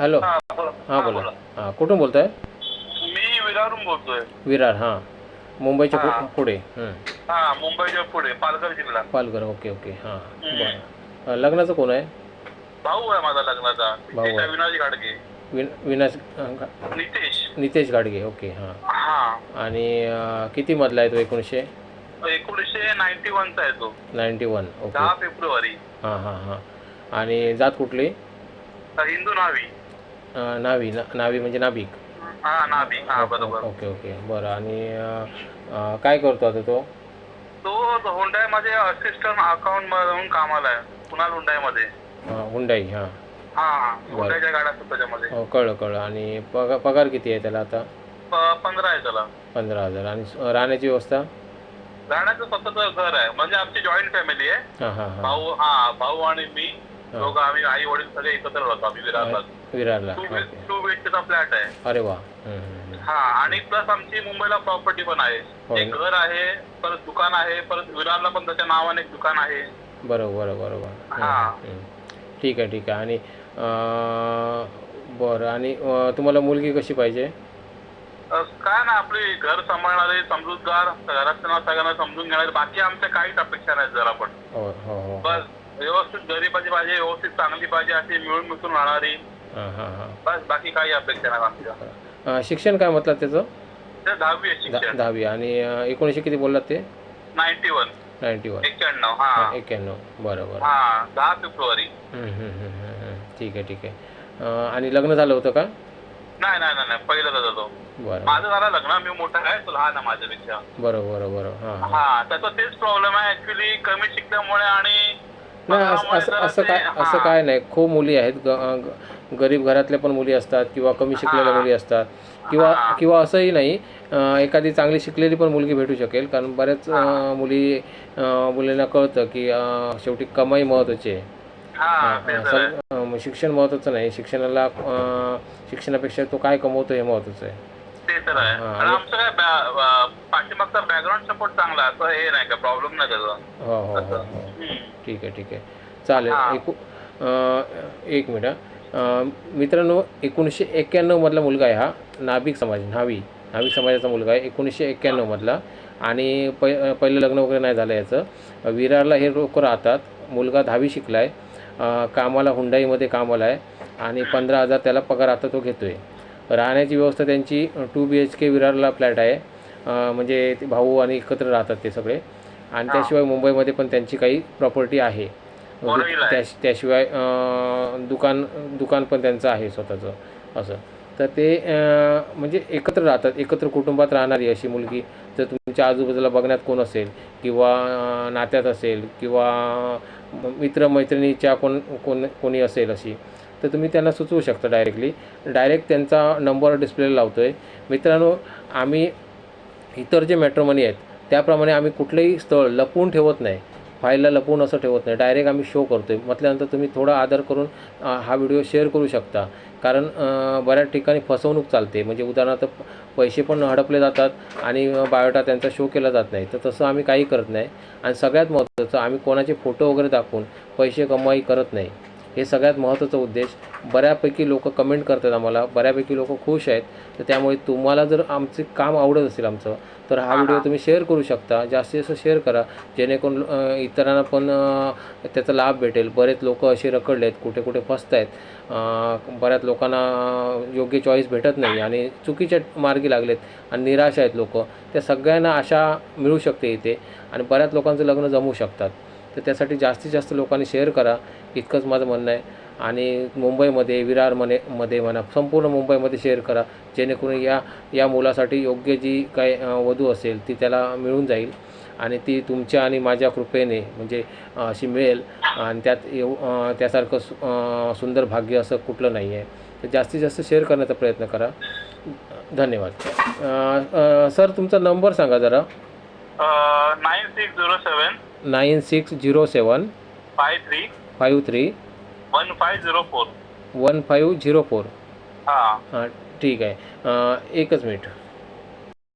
Hello. हा बोला. हां हा, बोला. हां कुठून बोलताय? मी विरारून बोलतोय. विरार हां. मुंबईच्या पु- हां. पुढे हं. हा मुंबईच्या पुढे पालघर जिल्हा. पालघर ओके ओके हां. बरं. अं, लग्नाचं कोण आहे? भाऊ आहे माझा लग्नाचा. भाऊ आहे. विन विनाश अं, गा- नितेश. नितेश गाडगे ओके हां. हा. आणि अं, किती मधला आहे तो एकोणीसशे? एकोणीसशे नाईन्टी वनचा आहे तो. Ninety one okay. दहा फेब्रुवारी. हां हां हां. आणि जात कुठली? हिंदू नावी. अं, नावी ना नावी म्हणजे नाभिक. हा नावी हा बरोबर. Okay okay. बरं आणि अं, अं, काय करतो आता तो? तो हुंडायमध्ये असिस्टंट अकाउंट म्हणून कामाला आहे. कुणाल हुंडायमध्ये हुंडाई हां. हा हुंडायच्या गाड्या असतात त्याच्यामध्ये. हो कळलं कळलं. आणि पगार पगार किती आहे त्याला आता? प- पंधरा आहे त्याला. पंधरा हजार. आणि स- राहण्याची व्यवस्था? राहण्याचं स्वतःच घर आहे. म्हणजे आमची जॉईंट फॅमिली आहे. हां हां हां. भाऊ हा भाऊ आणि मी. दोघं आम्ही आई वडील सगळे एकत्र राहतो आम्ही विरारला. विरारला टू ओके टू बीएचकेचा फ्लॅट आहे. अरे वा. हं, हं, हं. हा आणि प्लस आमची मुंबईला प्रॉपर्टी पण आहे. होय. एक घर आहे परत दुकान आहे परत विरारला पण त्याच्या नावाने एक दुकान आहे. बरोबर बरोबर. बरोबर हं, हां. हं. ठीक आहे ठीक आहे. आणि अं, बरं. आणि अं, तुम्हाला मुलगी कशी पाहिजे? अ, काय ना आपली घर सांभाळणारे समजूतदार घरातना सगळ्यांना समजून घेणारे. बाकी आमच्या काहीच अपेक्षा नाहीत जरा पण. हो हो हो. बस. व्यवस्थित गरीबाची पाहिजे व्यवस्थित चांगली पाहिजे अशी मिळून मिसळून राहणारी. हां हां हां. बस बाकी काही अपेक्षा नाही आमच्या अं, शिक्षण काय म्हटलं त्याचं? ते दहावी आहे दा शिक्षण. दहावी. आणि अं, एकोणीसशे किती बोललात ते? Ninety one. Ninety one. एक्क्याण्णव हा. एक्क्याण्णव बरं बरं. हा दहा फेब्रुवारी. ठीक आहे ठीक आहे. अं, आणि लग्न झालं होतं का? नाही नाही नाही नाही. पहिलं जातो बरं. माझं झालं लग्न मी मोठा आहे तो लहान आहे माझ्यापेक्षा. बरं बरं बरं. हां हां. हा त्याचा तेच प्रॉब्लेम आहे. ऍक्च्युली कमी शिकल्यामुळे आणि नाही असं असं असं काय असं. काय नाही खूप मुली आहेत ग ग- गरीब घरातल्या पण मुली असतात किंवा कमी शिकलेल्या. मुली असतात किंवा. किंवा असंही नाही अं, एखादी चांगली शिकलेली पण मुलगी भेटू शकेल कारण बऱ्याच अं, मुली अं, मुलींना कळतं की अं, शेवटी कमाई महत्त्वाची आहे हा ते अं, तर आहे. सग- अं, शिक्षण महत्त्वाचं नाही शिक्षणाला अं, शिक्षणापेक्षा तो काय कमवतो हे महत्त्वाचं आहे तर आहे. हा, आणि आमचं काय बॅ- पाठीमागचा बॅकग्राऊंड सपोर्ट चांगला. असं हे नाही का प्रॉब्लेम नाही त्याचा. हो हो हो हो. हम्म. ठीक आहे ठीक आहे. चालेल. हा. एकू अं, एक मिनिट अं, मित्रांनो एकोणीसशे एक्क्याण्णवमधला मुलगा आहे हा. नाभिक समाज न्हावी. नाभिक समाजाचा मुलगा आहे. एकोणीसशे एक्क्याण्णवमधला आणि पै अं, पहिलं लग्न वगैरे नाही झालं याचं. विरारला हे लोक राहतात. मुलगा दहावी शिकला आहे कामाला हुंडाईमध्ये कामाला आहे. आणि पंधरा हजार त्याला पगार आता तो घेतो आहे राहण्याची व्यवस्था त्यांची टू बी एच के विरारला फ्लॅट आहे. म्हणजे ते भाऊ आणि एकत्र राहतात ते सगळे. आणि त्याशिवाय मुंबईमध्ये पण त्यांची काही प्रॉपर्टी आहे. त्याशिवाय दुकान दुकान पण त्यांचं आहे स्वतःचं असं. तर ते म्हणजे एकत्र राहतात एकत्र कुटुंबात राहणारी अशी मुलगी. जर तुमच्या आजूबाजूला बघण्यात कोण असेल किंवा नात्यात असेल किंवा मित्रमैत्रिणीच्या कोण कोण कोणी असेल अशी तर तुम्ही त्यांना सुचवू शकता डायरेक्टली डायरेक्ट त्यांचा नंबर डिस्प्लेला लावतो आहे मित्रांनो आम्ही इतर जे मॅट्रोमनी आहेत त्याप्रमाणे आम्ही कुठलंही स्थळ लपवून ठेवत नाही. फाईलला लपवून असं ठेवत नाही. डायरेक्ट आम्ही शो करतो आहे म्हटल्यानंतर तुम्ही थोडा आदर करून हा व्हिडिओ शेअर करू शकता. कारण बऱ्याच ठिकाणी फसवणूक चालते. म्हणजे उदाहरणार्थ पैसे पण हडपले जातात आणि बायोटा त्यांचा शो केला जात नाही. तर तसं आम्ही काही करत नाही. आणि सगळ्यात महत्त्वाचं आम्ही कोणाचे फोटो वगैरे दाखवून पैसे कमाई करत नाही. हे सगळ्यात महत्त्वाचा उद्देश. बऱ्यापैकी लोक कमेंट करतात आम्हाला. बऱ्यापैकी लोक खुश आहेत. तर त्यामुळे तुम्हाला जर आमचे काम आवडत असेल आमचं तर हा व्हिडिओ तुम्ही शेअर करू शकता. जास्तीत जास्त शेअर करा. जेणेकरून इतरांना पण त्याचा लाभ भेटेल. बरेच लोक असे रखडले आहेत. कुठे कुठे फसत आहेत. बऱ्याच लोकांना योग्य चॉईस भेटत नाही आणि चुकीच्या मार्गी लागलेत आणि निराश आहेत लोक. त्या सगळ्यांना आशा मिळू शकते इथे आणि बऱ्याच लोकांचं लग्न जमू शकतात. तर त्यासाठी जास्तीत जास्त लोकांनी शेअर करा. इतकंच माझं म्हणणं आहे. आणि मुंबईमध्ये विरारमध्ये मध्ये म्हणा संपूर्ण मुंबईमध्ये शेअर करा. जेणेकरून या या मुलासाठी योग्य जी काय वधू असेल ती त्याला मिळून जाईल. आणि ती तुमच्या आणि माझ्या कृपेने म्हणजे अशी मिळेल. आणि त्यात येऊ त्यासारखं सु सुंदर भाग्य असं कुठलं नाही आहे. तर जास्तीत जास्त शेअर करण्याचा प्रयत्न करा. धन्यवाद. सर तुमचा नंबर सांगा जरा. Nine six zero seven nine six zero seven five three five three one five zero four one five zero four हा. हां ठीक आहे. एकच मिनिट.